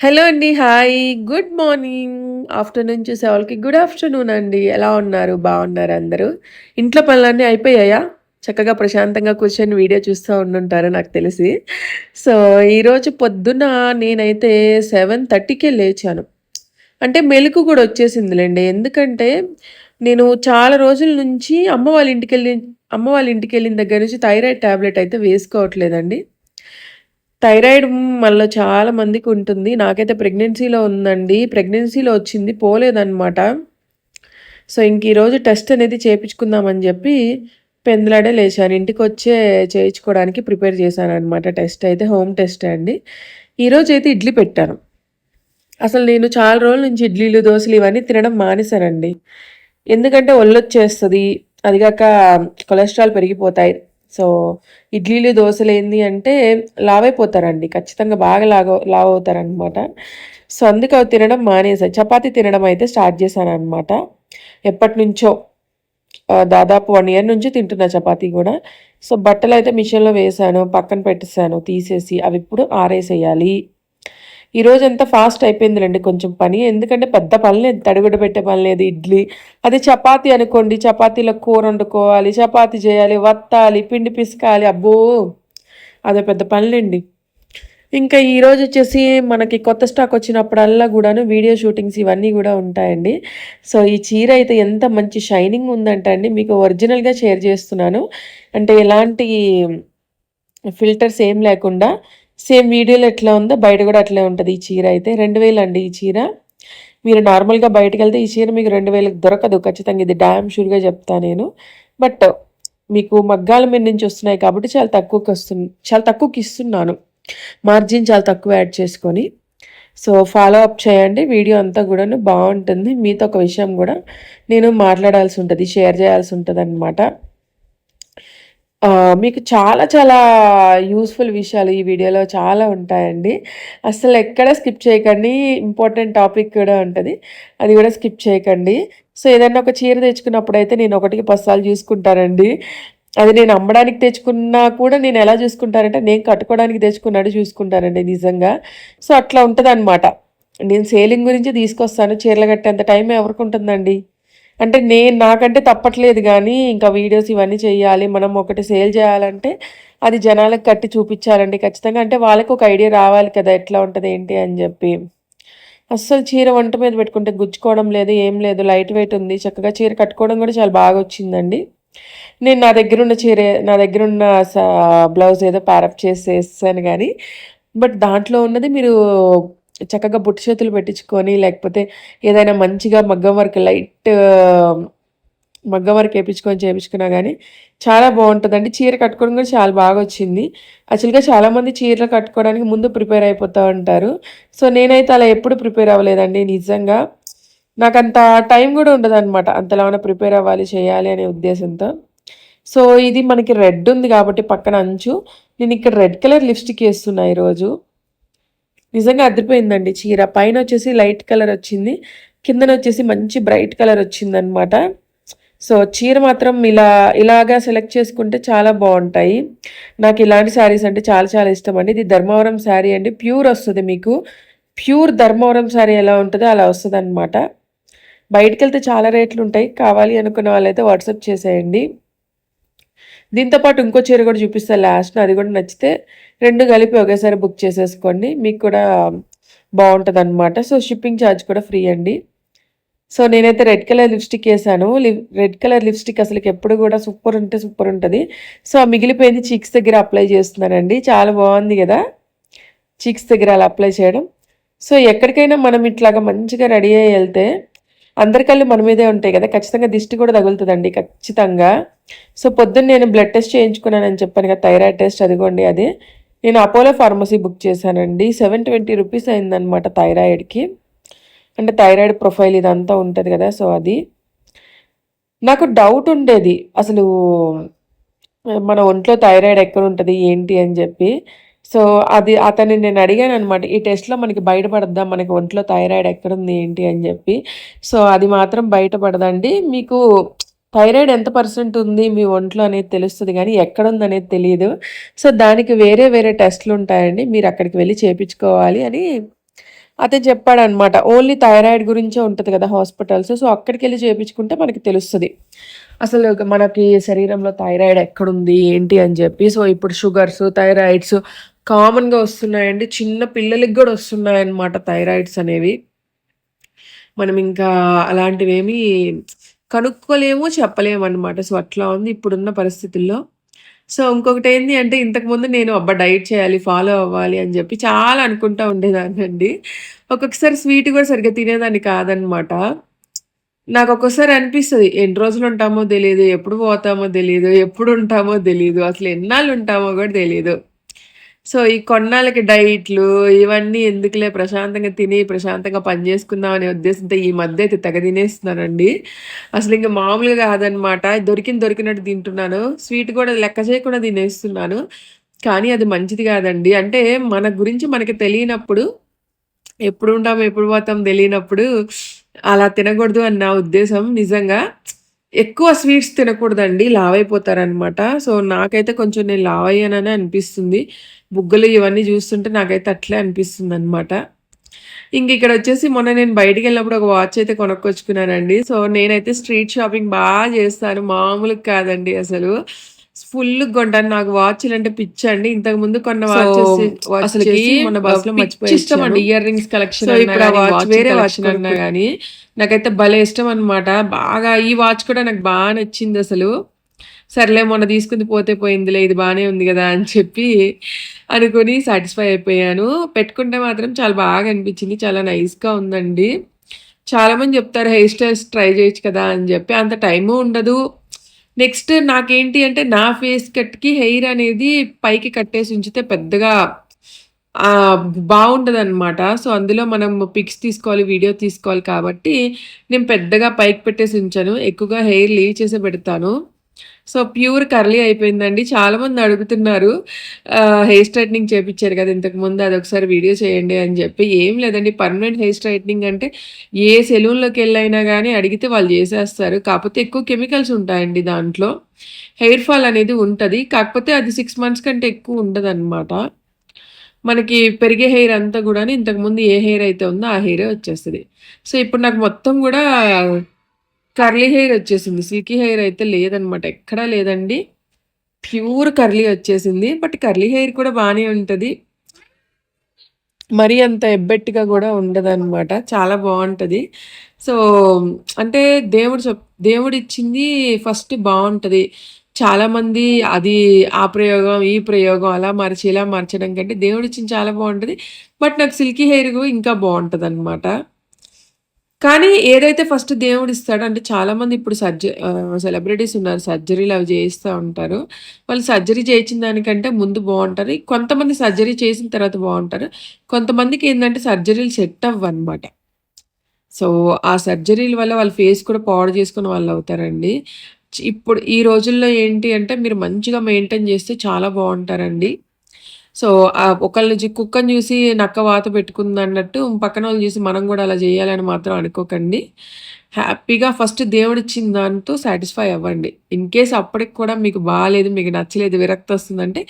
Hello అండి. Hi. Good morning. Afternoon చూసే వాళ్ళకి గుడ్ ఆఫ్టర్‌నూన్ అండి. ఎలా ఉన్నారు? బాగున్నారు అందరూ? ఇంట్లో పనులన్నీ అయిపోయాయా? చక్కగా ప్రశాంతంగా కూర్చొని వీడియో చూస్తూ ఉండుంటారు నాకు తెలిసి. సో, ఈరోజు పొద్దున నేనైతే 7:30కే లేచాను. అంటే మెలకు కూడా వచ్చేసిందిలేండి ఎందుకంటే నేను చాలా రోజుల నుంచి అమ్మ వాళ్ళ ఇంటికెళ్ళి అమ్మ వాళ్ళ ఇంటికి వెళ్ళిన దగ్గర నుంచి థైరాయిడ్ టాబ్లెట్ అయితే వేసుకోవట్లేదండి. థైరాయిడ్ మళ్ళీ చాలా మందికి ఉంటుంది. నాకైతే ప్రెగ్నెన్సీలో ఉందండి. ప్రెగ్నెన్సీలో వచ్చింది పోలేదన్నమాట సో, ఇంక ఈరోజు టెస్ట్ అనేది చేయించుకుందామని చెప్పి పెందులాడే లేచాను. ఇంటికొచ్చే చేయించుకోవడానికి ప్రిపేర్ చేశాను అనమాట టెస్ట్ అయితే హోమ్ టెస్ట్ అండి. ఈరోజైతే ఇడ్లీ పెట్టాను. అసలు నేను చాలా రోజుల నుంచి ఇడ్లీలు, దోశలు ఇవన్నీ తినడం మానేశానండి. ఎందుకంటే ఒళ్ళొచ్చేస్తుంది అదిగాక కొలెస్ట్రాల్ పెరిగిపోతాయి. సో, ఇడ్లీలు, దోశలు ఏంది అంటే లావైపోతారండి. ఖచ్చితంగా బాగా లాగ అవుతారనమాట సో, అందుకే అవి తినడం మానేసాయి చపాతీ తినడం అయితే స్టార్ట్ చేశాననమాట. ఎప్పటినుంచో నుంచో దాదాపు వన్ ఇయర్ నుంచి తింటున్నా చపాతీ కూడా సో, బట్టలు అయితే మిషన్‌లో వేసాను పక్కన పెట్టేసాను తీసేసి. అవి ఇప్పుడు ఆరేసేయాలి. ఈరోజంతా ఫాస్ట్ అయిపోయిందిలేండి కొంచెం పని. ఎందుకంటే పెద్ద పని లేదు. తడిగుడ పెట్టే పని లేదు. ఇడ్లీ అదే చపాతీ అనుకోండి. చపాతీలో కూర వండుకోవాలి, చపాతీ చేయాలి, వత్తాలి, పిండి పిసకాలి. అబ్బో! అదో పెద్ద పనులండి ఇంకా ఈరోజు వచ్చేసి మనకి కొత్త స్టాక్ వచ్చినప్పుడల్లా కూడాను వీడియో షూటింగ్స్ ఇవన్నీ కూడా ఉంటాయండి. సో, ఈ చీర అయితే ఎంత మంచి షైనింగ్ ఉందంటే అండి మీకు ఒరిజినల్‌గా షేర్ చేస్తున్నాను. అంటే ఎలాంటి ఫిల్టర్స్ ఏం లేకుండా సేమ్ వీడియోలో ఎట్లా ఉందో బయట కూడా అట్లే ఉంటుంది ఈ చీర అయితే. 2000 అండి ఈ చీర. మీరు నార్మల్‌గా బయటికెళ్తే ఈ చీర మీకు 2000కి దొరకదు ఖచ్చితంగా. ఇది డ్యామ్ షూర్‌గా చెప్తా నేను. బట్ మీకు మగ్గాల మీద నుంచి వస్తున్నాయి కాబట్టి చాలా తక్కువకి వస్తుంది చాలా తక్కువకి ఇస్తున్నాను మార్జిన్ చాలా తక్కువ యాడ్ చేసుకొని. సో, ఫాలో అప్ చేయండి. వీడియో అంతా కూడా బాగుంటుంది మీతో ఒక విషయం కూడా నేను మాట్లాడాల్సి ఉంటుంది షేర్ చేయాల్సి ఉంటుంది ఆహ్, మీకు చాలా చాలా యూస్ఫుల్ విషయాలు ఈ వీడియోలో చాలా ఉంటాయండి. అసలు ఎక్కడ స్కిప్ చేయకండి. ఇంపార్టెంట్ టాపిక్ కూడా ఉంటుంది అది కూడా స్కిప్ చేయకండి. సో, ఏదైనా ఒక చీర తెచ్చుకున్నప్పుడు అయితే నేను ఒకటికి పసాలు చూసుకుంటానండి. అది నేను అమ్మడానికి తెచ్చుకున్నా కూడా నేను ఎలా చూసుకుంటానంటే నేను కట్టుకోవడానికి తెచ్చుకున్నట్టు చూసుకుంటానండి నిజంగా. సో, అట్లా ఉంటుంది నేను సేలింగ్ గురించి తీసుకొస్తాను. చీరలు కట్టేంత టైం ఎవరికి ఉంటుందండి అంటే నేను నాకంటే తప్పట్లేదు కానీ ఇంకా వీడియోస్ ఇవన్నీ చేయాలి. మనం ఒకటి సేల్ చేయాలంటే అది జనాలకు కట్టి చూపించాలండి ఖచ్చితంగా. అంటే వాళ్ళకి ఒక ఐడియా రావాలి కదా! ఎట్లా ఉంటుంది ఏంటి అని చెప్పి అస్సలు చీర వంట మీద పెట్టుకుంటే గుచ్చుకోవడం లేదు. ఏం లేదు. లైట్ వెయిట్ ఉంది. చక్కగా చీర కట్టుకోవడం కూడా చాలా బాగా వచ్చిందండి నేను నా దగ్గర ఉన్న చీరే నా దగ్గరున్న సా బ్లౌజ్ ఏదో ప్యారప్ చేసేసాను కానీ బట్ దాంట్లో ఉన్నది మీరు చక్కగా బొట్టు చేతులు పెట్టించుకొని లేకపోతే ఏదైనా మంచిగా మగ్గం వర్క్ లైట్ మగ్గం వర్క్ వేయించుకొని చేపించుకున్నా కానీ చాలా బాగుంటుందండి చీర కట్టుకోవడం కూడా చాలా బాగా వచ్చింది యాక్చువల్‌గా చాలామంది చీరలు కట్టుకోవడానికి ముందు ప్రిపేర్ అయిపోతూ ఉంటారు. సో, నేనైతే అలా ఎప్పుడు ప్రిపేర్ అవ్వలేదండి నిజంగా. నాకు అంత టైం కూడా గూడా ఉండదనమాట. ఉన్న ప్రిపేర్ అవ్వాలి, చేయాలి అనే ఉద్దేశంతో. సో, ఇది మనకి రెడ్ ఉంది కాబట్టి పక్కన అంచు నేను ఇక్కడ రెడ్ కలర్ లిప్‌స్టిక్ వేస్తున్నా ఈరోజు. నిజంగా అదిరిపోయిందండి చీర. పైన వచ్చేసి లైట్ కలర్ వచ్చింది. కిందన వచ్చేసి మంచి బ్రైట్ కలర్ వచ్చిందనమాట. సో, చీర మాత్రం ఇలా ఇలాగా సెలెక్ట్ చేసుకుంటే చాలా బాగుంటాయి నాకు ఇలాంటి శారీస్ అంటే చాలా చాలా ఇష్టం అండి ఇది ధర్మవరం శారీ అండి. ప్యూర్ వస్తుంది మీకు. ప్యూర్ ధర్మవరం శారీ ఎలా ఉంటుందో అలా వస్తదనమాట. బయటికెళ్తే చాలా రేట్లు ఉంటాయి కావాలి అనుకున్న వాళ్ళైతే వాట్సాప్ చేసేయండి. దీంతో పాటు ఇంకో చీర కూడా చూపిస్తా లాస్ట్ అది కూడా నచ్చితే రెండు కలిపి ఒకేసారి బుక్ చేసేసుకోండి. మీకు కూడా బావుంటదనమాట. సో, షిప్పింగ్ ఛార్జ్ కూడా ఫ్రీ అండి. సో, నేనైతే రెడ్ కలర్ లిప్‌స్టిక్ వేసాను రెడ్ కలర్ లిప్‌స్టిక్ అసలు ఎప్పుడు కూడా సూపర్ ఉంటే సూపర్ ఉంటుంది సో, ఆ మిగిలిపోయింది చీక్స్ దగ్గర అప్లై చేస్తున్నానండి. చాలా బాగుంది కదా చీక్స్ దగ్గర అలా అప్లై చేయడం. సో, ఎక్కడికైనా మనం ఇట్లాగా మంచిగా రెడీ అయ్యి వెళ్తే అందరి కళ్ళు మన మీదే ఉంటాయి కదా ఖచ్చితంగా దిష్టి కూడా తగులుతుందండి ఖచ్చితంగా. సో, పొద్దున్న నేను బ్లడ్ టెస్ట్ చేయించుకున్నానని చెప్పాను కదా! థైరాయిడ్ టెస్ట్ అదిగోండి అది నేను అపోలో ఫార్మసీ బుక్ చేశానండి. 720 రూపీస్ అయిందనమాట థైరాయిడ్‌కి. అంటే థైరాయిడ్ ప్రొఫైల్ ఇదంతా ఉంటుంది కదా సో, అది. నాకు డౌట్ ఉండేది. అసలు మన ఒంట్లో థైరాయిడ్ ఎక్కడ ఉంటుంది ఏంటి? అని చెప్పి సో, అది అతన్ని నేను అడిగాను అనమాట ఈ టెస్ట్‌లో మనకి బయటపడద్దా? మనకి ఒంట్లో థైరాయిడ్ ఎక్కడుంది? ఏంటి? అని చెప్పి సో, అది మాత్రం బయటపడదండి. మీకు థైరాయిడ్ ఎంత పర్సెంట్ ఉంది మీ ఒంట్లో అనేది తెలుస్తుంది కానీ ఎక్కడ ఉంది ఎక్కడుందనేది తెలియదు సో, దానికి వేరే వేరే టెస్ట్లు ఉంటాయండి మీరు అక్కడికి వెళ్ళి చేపించుకోవాలి అని అతను చెప్పాడనమాట ఓన్లీ థైరాయిడ్ గురించే ఉంటుంది కదా హాస్పిటల్స్ సో అక్కడికి వెళ్ళి చేయించుకుంటే మనకి తెలుస్తుంది అసలు మనకి శరీరంలో థైరాయిడ్ ఎక్కడుంది ఏంటి అని చెప్పి సో ఇప్పుడు షుగర్స్ థైరాయిడ్స్ కామన్గా వస్తున్నాయండి. చిన్న పిల్లలకి కూడా వస్తున్నాయి అన్నమాట థైరాయిడ్స్ అనేవి. మనం ఇంకా అలాంటివేమీ కనుక్కోలేము చెప్పలేము అనమాట సో అట్లా ఉంది ఇప్పుడున్న పరిస్థితుల్లో. సో ఇంకొకటి ఏంటి అంటే ఇంతకుముందు నేను అబ్బా డైట్ చేయాలి ఫాలో అవ్వాలి అని చెప్పి చాలా అనుకుంటా ఉండేదాన్ని ఒక్కొక్కసారి స్వీట్ కూడా సరిగ్గా తినేదాన్ని కాదనమాట నాకు ఒక్కొక్కసారి అనిపిస్తుంది ఎన్ని రోజులు ఉంటామో తెలియదు ఎప్పుడు పోతామో తెలియదు ఎప్పుడు ఉంటామో తెలియదు అసలు ఎన్నాళ్ళు ఉంటామో కూడా తెలియదు సో ఈ కొన్నాళ్ళకి డైట్లు ఇవన్నీ ఎందుకులే ప్రశాంతంగా తిని ప్రశాంతంగా పని చేసుకుందాం అనే ఉద్దేశంతో ఈ మధ్య అయితే తెగ తినేస్తున్నానండి. అసలు ఇంకా మామూలుగా కాదనమాట. దొరికిన దొరికినట్టు తింటున్నాను. స్వీట్ కూడా లెక్క చేయకుండా తినేస్తున్నాను. కానీ అది మంచిది కాదండి. అంటే మన గురించి మనకి తెలియనప్పుడు ఎప్పుడు ఉంటాం ఎప్పుడు పోతాం తెలియనప్పుడు అలా తినకూడదు అని నా ఉద్దేశం నిజంగా. ఎక్కువ స్వీట్స్ తినకూడదండి లావ్ అయిపోతారనమాట సో నాకైతే కొంచెం నేను లావ్ అయ్యానని అనిపిస్తుంది. బుగ్గలు ఇవన్నీ చూస్తుంటే నాకైతే అట్లే అనిపిస్తుంది అనమాట ఇంక ఇక్కడ వచ్చేసి మొన్న నేను బయటికి వెళ్ళినప్పుడు ఒక వాచ్ అయితే కొనుక్కొచ్చుకున్నానండి. సో నేనైతే స్ట్రీట్ షాపింగ్ బాగా చేస్తాను. మామూలుగా కాదండి అసలు. ఫుల్ కొంటాను నాకు వాచ్లు అంటే పిచ్చి అండి. ఇంతకు ముందు కొన్న వాచ్ అసలు మన బస్లో మర్చిపోయి ఇష్టం అండి. ఇయర్ రింగ్స్ కలెక్షన్ వేరే వాచ్ అన్నా కానీ నాకైతే భలే ఇష్టం అనమాట బాగా ఈ వాచ్ కూడా నాకు బాగా నచ్చింది అసలు. సర్లే మొన్న తీసుకుంది పోతే పోయిందిలే ఇది బాగానే ఉంది కదా అని చెప్పి అనుకుని సాటిస్ఫై అయిపోయాను. పెట్టుకుంటే మాత్రం చాలా బాగా అనిపించింది. చాలా నైస్గా ఉందండి. చాలామంది చెప్తారు హెయిర్ స్టైల్స్ ట్రై చేయొచ్చు కదా అని చెప్పి. అంత టైము ఉండదు. నెక్స్ట్ నాకేంటి అంటే నా ఫేస్ కట్కి హెయిర్ అనేది పైకి కట్టేసి ఉంచితే పెద్దగా బాగుంటుంది అనమాట సో అందులో మనం పిక్స్ తీసుకోవాలి వీడియో తీసుకోవాలి కాబట్టి నేను పెద్దగా పైకి పెట్టేసి ఉంచాను. ఎక్కువగా హెయిర్ లీవ్ చేసి పెడతాను. సో ప్యూర్ కర్లీ అయిపోయిందండి. చాలామంది అడుగుతున్నారు హెయిర్ స్ట్రైట్నింగ్ చేయించారు కదా ఇంతకుముందు అది ఒకసారి వీడియో చేయండి అని చెప్పి. ఏం లేదండి పర్మనెంట్ హెయిర్ స్ట్రైట్నింగ్ అంటే ఏ సెలూన్లోకి వెళ్ళైనా కానీ అడిగితే వాళ్ళు చేసేస్తారు. కాకపోతే ఎక్కువ కెమికల్స్ ఉంటాయండి దాంట్లో. హెయిర్ ఫాల్ అనేది ఉంటుంది. కాకపోతే అది సిక్స్ మంత్స్ కంటే ఎక్కువ ఉండదు అనమాట మనకి పెరిగే హెయిర్ అంతా కూడా ఇంతకుముందు ఏ హెయిర్ అయితే ఉందో ఆ హెయిరే వచ్చేస్తుంది. సో ఇప్పుడు నాకు మొత్తం కూడా కర్లీ హెయిర్ వచ్చేసింది. సిల్కీ హెయిర్ అయితే లేదనమాట. ఎక్కడా లేదండి. ప్యూర్ కర్లీ వచ్చేసింది. బట్ కర్లీ హెయిర్ కూడా బాగానే ఉంటుంది. మరీ అంత ఎబ్బెట్టుగా కూడా ఉండదన్నమాట చాలా బాగుంటుంది సో అంటే దేవుడు చెప్ దేవుడు ఇచ్చింది ఫస్ట్ బాగుంటుంది చాలామంది అది ఆ ప్రయోగం ఈ ప్రయోగం అలా మార్చి ఇలా మార్చడం కంటే దేవుడు ఇచ్చింది చాలా బాగుంటుంది బట్ నాకు సిల్కీ హెయిర్ ఇంకా బాగుంటుంది అనమాట కానీ ఏదైతే ఫస్ట్ దేవుడు ఇస్తాడో అంటే చాలామంది ఇప్పుడు సర్జరీ సెలబ్రిటీస్ ఉన్నారు సర్జరీలు అవి చేయిస్తూ ఉంటారు. వాళ్ళు సర్జరీ చేయించిన దానికంటే ముందు బాగుంటారు. కొంతమంది సర్జరీ చేసిన తర్వాత బాగుంటారు. కొంతమందికి ఏంటంటే సర్జరీలు సెట్ అవ్వన్నమాట. సో ఆ సర్జరీల వల్ల వాళ్ళ ఫేస్ కూడా పాడు చేసుకుని వాళ్ళు అవుతారండి. ఇప్పుడు ఈ రోజుల్లో ఏంటి అంటే మీరు మంచిగా మెయింటైన్ చేస్తే చాలా బాగుంటారండి. సో ఒకళ్ళని జి కుక్కని చూసి నక్క వాత పెట్టుకుంది అన్నట్టు పక్కన వాళ్ళు చూసి మనం కూడా అలా చేయాలని మాత్రం అనుకోకండి. హ్యాపీగా ఫస్ట్ దేవుడిచ్చిన దాంతో సాటిస్ఫై అవ్వండి. ఇన్ కేస్ అప్పటికి కూడా మీకు బాగాలేదు మీకు నచ్చలేదు విరక్తి వస్తుందంటే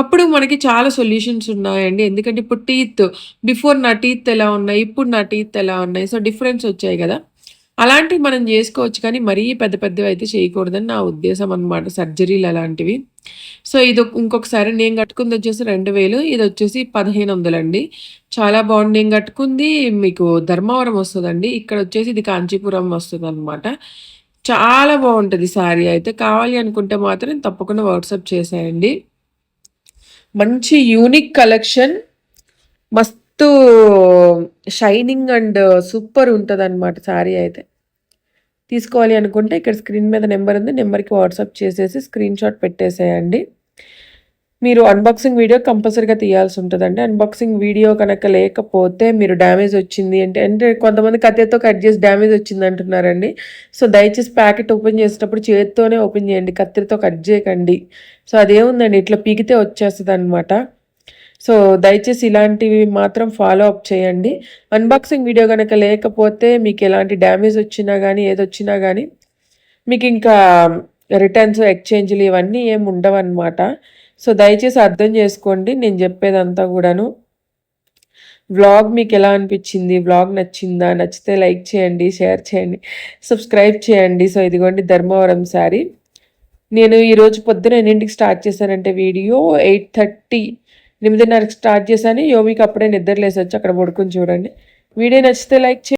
అప్పుడు మనకి చాలా సొల్యూషన్స్ ఉన్నాయండి. ఎందుకంటే ఇప్పుడు టీత్ బిఫోర్ నా టీత్ ఎలా ఉన్నాయి ఇప్పుడు నా టీత్ ఎలా ఉన్నాయి సో డిఫరెన్స్ వచ్చాయి కదా. అలాంటివి మనం చేసుకోవచ్చు కానీ మరీ పెద్ద పెద్దవి అయితే చేయకూడదని నా ఉద్దేశం అనమాట సర్జరీలు అలాంటివి. సో ఇది ఇంకొకసారి నేను కట్టుకుంది వచ్చేసి రెండు వేలు ఇది వచ్చేసి పదిహేను వందలండి. చాలా బాగుంది. నేను కట్టుకుంది మీకు ధర్మవరం వస్తుందండి. ఇక్కడ వచ్చేసి ఇది కాంచీపురం వస్తుంది అనమాట చాలా బాగుంటుంది శారీ అయితే. కావాలి అనుకుంటే మాత్రం తప్పకుండా వాట్సాప్ చేసేయండి. మంచి యూనిక్ కలెక్షన్. మస్తు షైనింగ్ అండ్ సూపర్ ఉంటుంది అనమాట శారీ అయితే. తీసుకోవాలి అనుకుంటే ఇక్కడ స్క్రీన్ మీద నెంబర్ ఉంది నెంబర్కి వాట్సాప్ చేసేసి స్క్రీన్ షాట్ పెట్టేసేయండి. మీరు అన్బాక్సింగ్ వీడియో కంపల్సరీగా తీయాల్సి ఉంటుందండి. అన్బాక్సింగ్ వీడియో కనుక లేకపోతే మీరు డ్యామేజ్ వచ్చింది అంటే అంటే కొంతమంది కథతో కట్ చేసి డ్యామేజ్ వచ్చింది అంటున్నారండి. సో దయచేసి ప్యాకెట్ ఓపెన్ చేసేటప్పుడు చేతితోనే ఓపెన్ చేయండి కత్తితో కట్ చేయకండి. సో అదేముందండి ఇట్లా పీకితే వచ్చేస్తుంది అనమాట సో దయచేసి ఇలాంటివి మాత్రం ఫాలో అప్ చేయండి. అన్బాక్సింగ్ వీడియో కనుక లేకపోతే మీకు ఎలాంటి డ్యామేజ్ వచ్చినా కానీ ఏదొచ్చినా కానీ మీకు ఇంకా రిటర్న్స్ ఎక్స్చేంజ్లు ఇవన్నీ ఏమి ఉండవన్నమాట. సో దయచేసి అర్థం చేసుకోండి నేను చెప్పేదంతా కూడాను. వ్లాగ్ మీకు ఎలా అనిపించింది? వ్లాగ్ నచ్చిందా? నచ్చితే లైక్ చేయండి షేర్ చేయండి సబ్స్క్రైబ్ చేయండి. సో ఇదిగోండి ధర్మవరం శారీ నేను ఈరోజు పొద్దున ఎన్నింటికి స్టార్ట్ చేశానంటే వీడియో ఎయిట్ థర్టీ ఎనిమిదిన్నరకి స్టార్ట్ చేశాను యోమికి అప్పుడే నిద్ర వచ్చి అక్కడ పడుకుని చూడండి. వీడియో నచ్చితే లైక్ చేయండి.